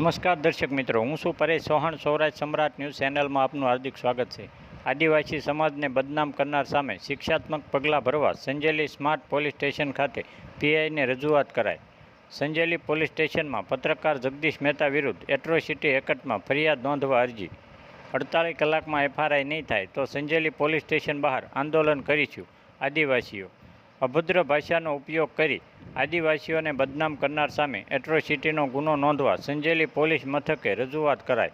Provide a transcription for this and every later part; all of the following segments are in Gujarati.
નમસ્કાર દર્શક મિત્રો, હું શું પરેશ ચૌહાણ સૌરાષ્ટ્ર સમ્રાટ ન્યૂઝ ચેનલમાં આપનું હાર્દિક સ્વાગત છે. આદિવાસી સમાજને બદનામ કરનાર સામે શિક્ષાત્મક પગલાં ભરવા સંજેલી સ્માર્ટ પોલીસ સ્ટેશન ખાતે પીઆઈને રજૂઆત કરાઈ. સંજેલી પોલીસ સ્ટેશનમાં પત્રકાર જગદીશ મહેતા વિરુદ્ધ એટ્રોસિટી એકટમાં ફરિયાદ નોંધવા અરજી. અડતાલીસ કલાકમાં એફઆરઆઈ નહીં થાય તો સંજેલી પોલીસ સ્ટેશન બહાર આંદોલન કરીશું આદિવાસીઓ. અભદ્ર ભાષાનો ઉપયોગ કરી આદિવાસીઓને બદનામ કરનાર સામે એટ્રોસિટીનો ગુનો નોંધવા સંજેલી પોલીસ મથકે રજૂઆત કરાઈ.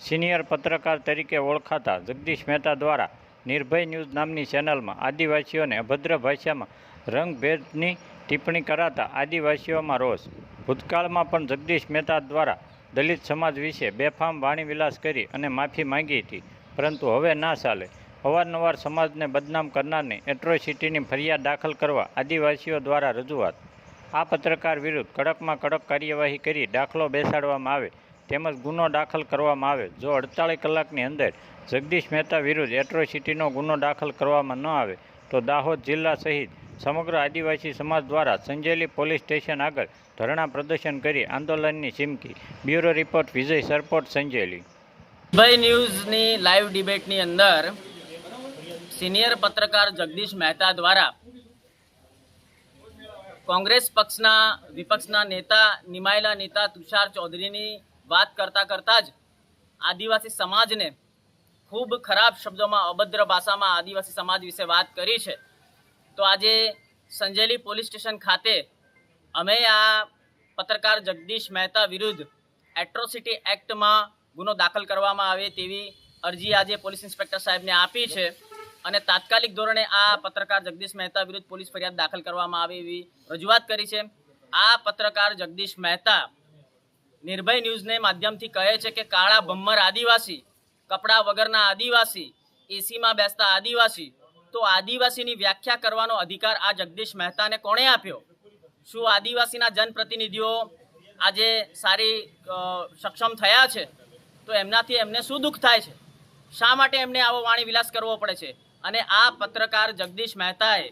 સિનિયર પત્રકાર તરીકે ઓળખાતા જગદીશ મહેતા દ્વારા નિર્ભય ન્યૂઝ નામની ચેનલમાં આદિવાસીઓને અભદ્ર ભાષામાં રંગભેદની ટિપ્પણી કરાતા આદિવાસીઓમાં રોષ. ભૂતકાળમાં પણ જગદીશ મહેતા દ્વારા દલિત સમાજ વિશે બેફામ વાણીવિલાસ કરી અને માફી માંગી હતી. પરંતુ હવે ના ચાલે. અવારનવાર સમાજને બદનામ કરનારને એટ્રોસિટીની ફરિયાદ દાખલ કરવા આદિવાસીઓ દ્વારા રજૂઆત આ પત્રકાર વિરુદ્ધ કડકમાં કડક કાર્યવાહી કરી દાખલો બેસાડવામાં આવે તેમજ ગુનો દાખલ કરવામાં આવે. જો અડતાલીસ કલાકની અંદર જગદીશ મહેતા વિરુદ્ધ એટ્રોસિટીનો ગુનો દાખલ કરવામાં ન આવે, તો દાહોદ જિલ્લા સહિત સમગ્ર આદિવાસી સમાજ દ્વારા સંજેલી પોલીસ સ્ટેશન આગળ ધરણા પ્રદર્શન કરી આંદોલનની ચીમકી. Bureau report, Vijay Sarpot, Sanjeli. ભાઈ ન્યૂઝની લાઈવ ડિબેટની અંદર સિનિયર પત્રકાર જગદીશ મહેતા દ્વારા કોંગ્રેસ પક્ષના વિપક્ષના નેતા, નિમાયેલા નેતા તુષાર ચૌધરીની વાત કરતા કરતા જ આદિવાસી સમાજને ખૂબ ખરાબ શબ્દોમાં અભદ્ર ભાષામાં આદિવાસી સમાજ વિશે વાત કરી છે. તો આજે સંજેલી પોલીસ સ્ટેશન ખાતે અમે આ પત્રકાર જગદીશ મહેતા વિરુદ્ધ એટ્રોસિટી એક્ટમાં ગુનો દાખલ કરવામાં આવે તેવી અરજી આજે પોલીસ ઇન્સ્પેક્ટર સાહેબને આપી છે. અને તાત્કાલિક ધોરણે આ પત્રકાર જગદીશ મહેતા વિરુદ્ધ પોલીસ ફરિયાદ દાખલ કરવામાં આવે એવી રજૂઆત કરી છે. આ પત્રકાર જગદીશ મહેતા નિર્ભય ન્યૂઝને માધ્યમથી કહે છે કે કાળા ભમ્મર આદિવાસી, કપડાં વગરના આદિવાસી, એસીમાં બેસતા આદિવાસી, તો આદિવાસીની વ્યાખ્યા કરવાનો અધિકાર આ જગદીશ મહેતાને કોણે આપ્યો? શું આદિવાસીના જનપ્રતિનિધિઓ આજે સારી સક્ષમ થયા છે? તો એમનાથી એમને શું દુઃખ થાય છે? શા માટે એમને આવો વાણી વિલાસ કરવો પડે છે? અને આ પત્રકાર જગદીશ મહેતાએ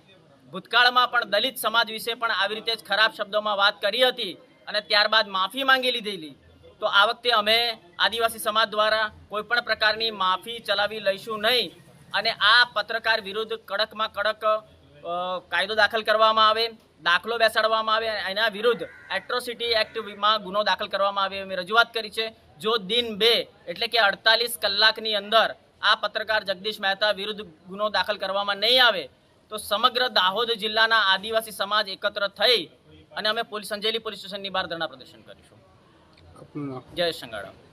ભૂતકાળમાં પણ દલિત સમાજ વિશે પણ આવી રીતે જ ખરાબ શબ્દોમાં વાત કરી હતી અને ત્યારબાદ માફી માંગી લીધેલી. તો આ વખતે અમે આદિવાસી સમાજ દ્વારા કોઈપણ પ્રકારની માફી ચલાવી લઈશું નહીં અને આ પત્રકાર વિરુદ્ધ કડકમાં કડક કાયદો દાખલ કરવામાં આવે, દાખલો બેસાડવામાં આવે એના વિરુદ્ધ એટ્રોસિટી એક્ટમાં ગુનો દાખલ કરવામાં આવે એવી રજૂઆત કરી છે. જો દિન બે, એટલે કે અડતાલીસ કલાકની અંદર આ પત્રકાર જગદીશ મહેતા વિરુદ્ધ ગુનો દાખલ કરવામાં નહીં આવે તો સમગ્ર દાહોદ જિલ્લાના આદિવાસી સમાજ એકત્ર થઈ અને અમે પોલીસ સંજેલી પોલીસ સ્ટેશનની બહાર ધરણા પ્રદર્શન કરીશું. જય સંગાડા